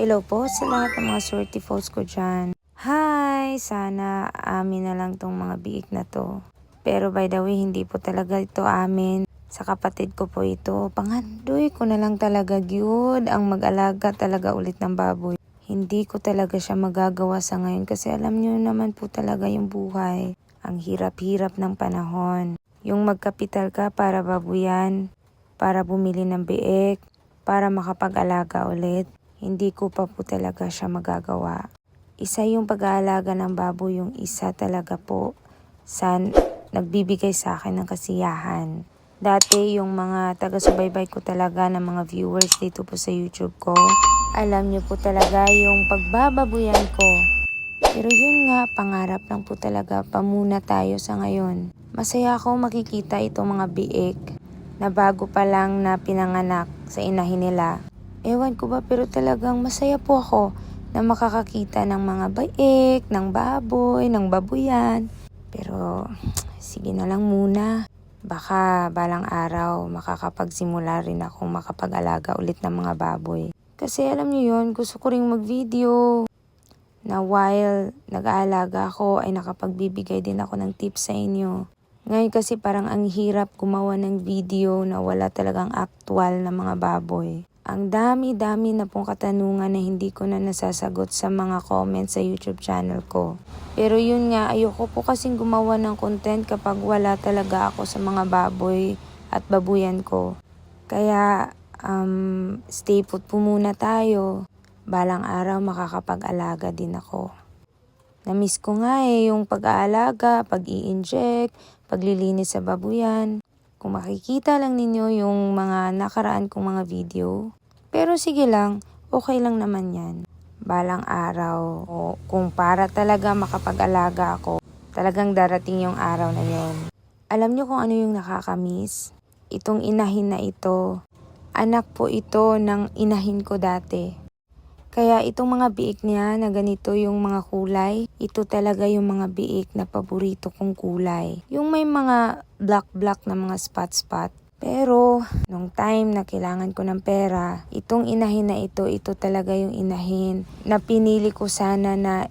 Hello po sa lahat ng mga swerte folks ko dyan. Hi! Sana amin na lang tong mga biik na to. Pero by the way, hindi po talaga ito amin. Sa kapatid ko po ito. Pangandoy ko na lang talaga gyud ang mag-alaga talaga ulit ng baboy. Hindi ko talaga siya magagawa sa ngayon kasi alam niyo naman po talaga yung buhay. Ang hirap-hirap ng panahon. Yung magkapital ka para babuyan, para bumili ng biik, para makapag-alaga ulit. Hindi ko pa po talaga siya magagawa. Isa yung pag-aalaga ng baboy, yung isa talaga po sa nagbibigay sa akin ng kasiyahan. Dati yung mga taga-subaybay ko talaga ng mga viewers dito po sa YouTube ko, alam niyo po talaga yung pagbababuyan ko. Pero yun nga, pangarap lang po talaga, pamuna tayo sa ngayon. Masaya ako makikita itong mga biik na bago pa lang na pinanganak sa inahin nila. Ewan ko ba pero talagang masaya po ako na makakakita ng mga baik, ng baboy, ng babuyan. Pero sige na lang muna. Baka balang araw makakapagsimula rin akong makapag-alaga ulit ng mga baboy. Kasi alam niyo yon gusto ko ring mag-video na while nag-aalaga ako ay nakapagbibigay din ako ng tips sa inyo. Ngayon kasi parang ang hirap gumawa ng video na wala talagang actual na mga baboy. Ang dami-dami na pong katanungan na hindi ko na nasasagot sa mga comments sa YouTube channel ko. Pero yun nga, ayoko po kasing gumawa ng content kapag wala talaga ako sa mga baboy at babuyan ko. Kaya, um, stay put po muna tayo. Balang araw makakapag-alaga din ako. Namiss ko nga eh yung pag-aalaga, pag-i-inject, paglilinis sa babuyan. Kung makikita lang ninyo yung mga nakaraan kong mga video. Pero sige lang, okay lang naman yan. Balang araw, kung para talaga makapag-alaga ako, talagang darating yung araw na yon. Alam nyo kung ano yung nakakamiss? Itong inahin na ito, anak po ito ng inahin ko dati. Kaya itong mga biik niya na ganito yung mga kulay, ito talaga yung mga biik na paborito kong kulay. Yung may mga black-black na mga spot-spot. Pero, nung time na kailangan ko ng pera, itong inahin na ito, ito talaga yung inahin na pinili ko sana na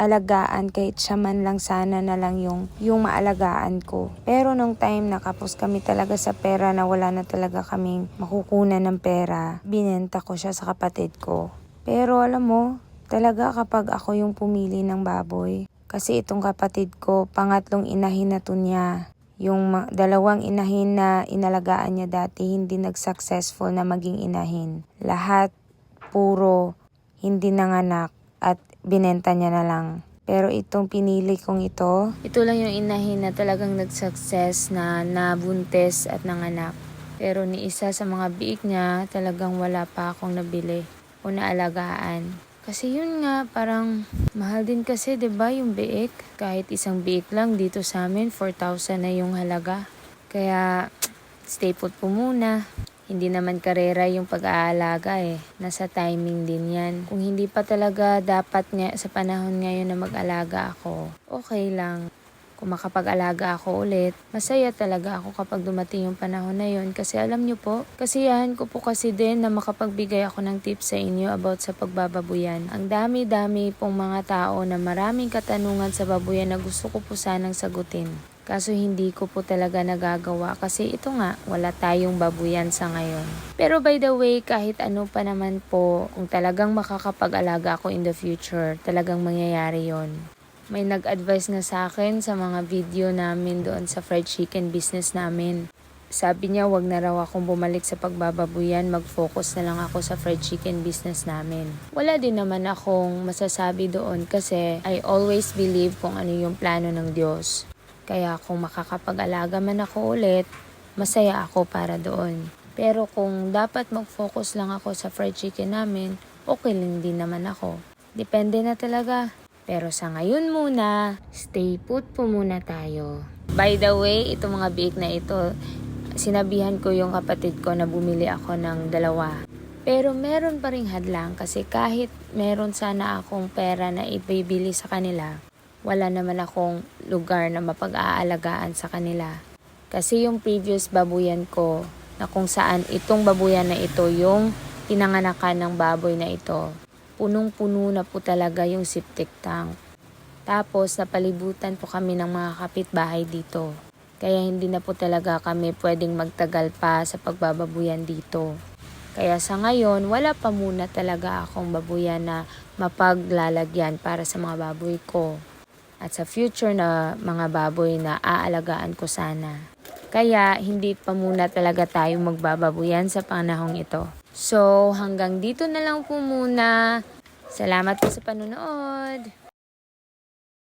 alagaan kahit siya man lang sana na lang yung, yung maalagaan ko. Pero nung time na kapos kami talaga sa pera na wala na talaga kaming makukunan ng pera, binenta ko siya sa kapatid ko. Pero alam mo, talaga kapag ako yung pumili ng baboy, kasi itong kapatid ko, pangatlong inahin na to niya. Yung dalawang inahin na inalagaan niya dati, hindi nag-successful na maging inahin. Lahat puro hindi nanganak at binenta niya na lang. Pero itong pinili kong ito, ito lang yung inahin na talagang nag-success na nabuntes at nanganak. Pero ni isa sa mga biik niya, talagang wala pa akong nabili o naalagaan. Kasi yun nga, parang mahal din kasi 'di ba yung biik? Kahit isang biik lang dito sa amin, 4,000 na yung halaga. Kaya stay put po muna. Hindi naman karera yung pag-aalaga eh. Nasa timing din yan. Kung hindi pa talaga dapat nga sa panahon ngayon na mag-alaga ako, okay lang kung makapag-alaga ako ulit, masaya talaga ako kapag dumating yung panahon na yun. Kasi alam nyo po, kasiyahan ko po kasi din na makapagbigay ako ng tips sa inyo about sa pagbababuyan. Ang dami-dami pong mga tao na maraming katanungan sa babuyan na gusto ko po sanang sagutin. Kaso hindi ko po talaga nagagawa kasi ito nga, wala tayong babuyan sa ngayon. Pero by the way, kahit ano pa naman po, kung talagang makakapag-alaga ako in the future, talagang mangyayari yon may nag-advise nga sa akin sa mga video namin doon sa fried chicken business namin. Sabi niya wag na raw akong bumalik sa pagbababuyan, mag-focus na lang ako sa fried chicken business namin. Wala din naman akong masasabi doon kasi I always believe kung ano yung plano ng Diyos. Kaya kung makakapag-alaga man ako ulit, masaya ako para doon. Pero kung dapat mag-focus lang ako sa fried chicken namin, okay lang din naman ako. Depende na talaga. Pero sa ngayon muna, stay put po muna tayo. By the way, itong mga biik na ito, sinabihan ko yung kapatid ko na bumili ako ng dalawa. Pero meron pa ring hadlang kasi kahit meron sana akong pera na ibibili sa kanila, wala naman akong lugar na mapag-aalagaan sa kanila. Kasi yung previous babuyan ko, na kung saan itong babuyan na ito yung pinanganakan ng baboy na ito, punong-puno na po talaga yung septic tank. Tapos napalibutan po kami ng mga kapitbahay dito. Kaya hindi na po talaga kami pwedeng magtagal pa sa pagbababuyan dito. Kaya sa ngayon, wala pa muna talaga akong babuyan na mapaglalagyan para sa mga baboy ko. At sa future na mga baboy na aalagaan ko sana. Kaya hindi pa muna talaga tayo magbababuyan sa panahong ito. So hanggang dito na lang po muna. Salamat po sa panonood.